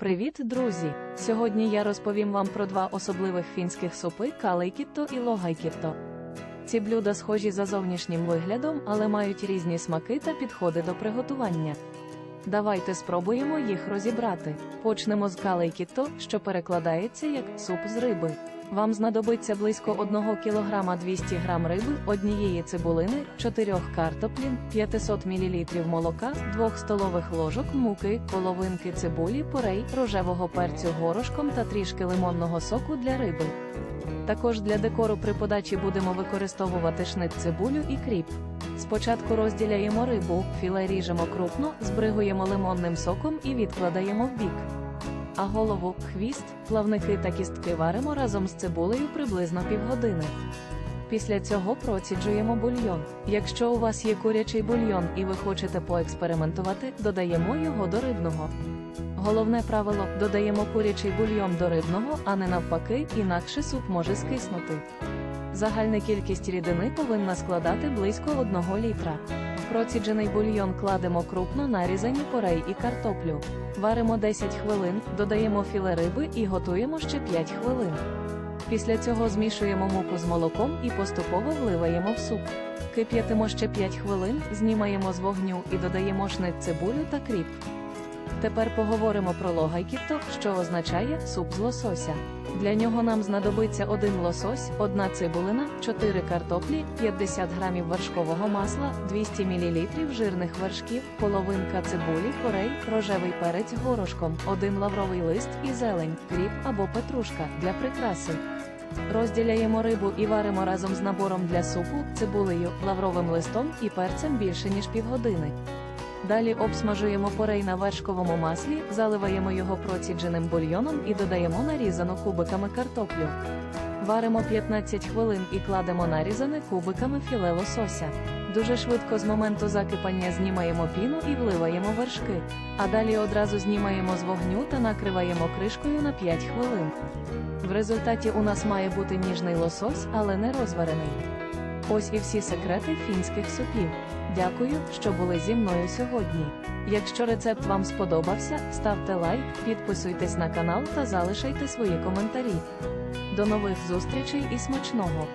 Привіт, друзі! Сьогодні я розповім вам про два особливих фінських супи калейкітто і логайкітто. Ці блюда схожі за зовнішнім виглядом, але мають різні смаки та підходи до приготування. Давайте спробуємо їх розібрати. Почнемо з калейкітто, що перекладається як суп з риби. Вам знадобиться близько 1 кг 200 г риби, однієї цибулини, 4 картоплін, 500 мл молока, 2 столових ложок муки, половинки цибулі, порей, рожевого перцю горошком та трішки лимонного соку для риби. Також для декору при подачі будемо використовувати шнит цибулю і кріп. Спочатку розділяємо рибу, філе ріжемо крупно, збригуємо лимонним соком і відкладаємо в бік. А голову, хвіст, плавники та кістки варимо разом з цибулею приблизно півгодини. Після цього проціджуємо бульйон. Якщо у вас є курячий бульйон і ви хочете поекспериментувати, додаємо його до рибного. Головне правило додаємо курячий бульйон до рибного, а не навпаки, інакше суп може скиснути. Загальна кількість рідини повинна складати близько 1 літра. Проціджений бульйон кладемо крупно нарізані порей і картоплю. Варимо 10 хвилин, додаємо філе риби і готуємо ще 5 хвилин. Після цього змішуємо муку з молоком і поступово вливаємо в суп. Кип'ятимо ще 5 хвилин, знімаємо з вогню і додаємо шнит цибулю та кріп. Тепер поговоримо про логайкітто, що означає суп з лосося. Для нього нам знадобиться один лосось, одна цибулина, 4 картоплі, 50 грамів вершкового масла, 200 мл жирних вершків, половинка цибулі, порей, рожевий перець горошком, один лавровий лист і зелень, кріп або петрушка для прикраси. Розділяємо рибу і варимо разом з набором для супу, цибулею, лавровим листом і перцем більше ніж півгодини. Далі обсмажуємо порей на вершковому маслі, заливаємо його процідженим бульйоном і додаємо нарізану кубиками картоплю. Варимо 15 хвилин і кладемо нарізане кубиками філе лосося. Дуже швидко з моменту закипання знімаємо піну і вливаємо вершки. А далі одразу знімаємо з вогню та накриваємо кришкою на 5 хвилин. В результаті у нас має бути ніжний лосось, але не розварений. Ось і всі секрети фінських супів. Дякую, що були зі мною сьогодні. Якщо рецепт вам сподобався, ставте лайк, підписуйтесь на канал та залишайте свої коментарі. До нових зустрічей і смачного!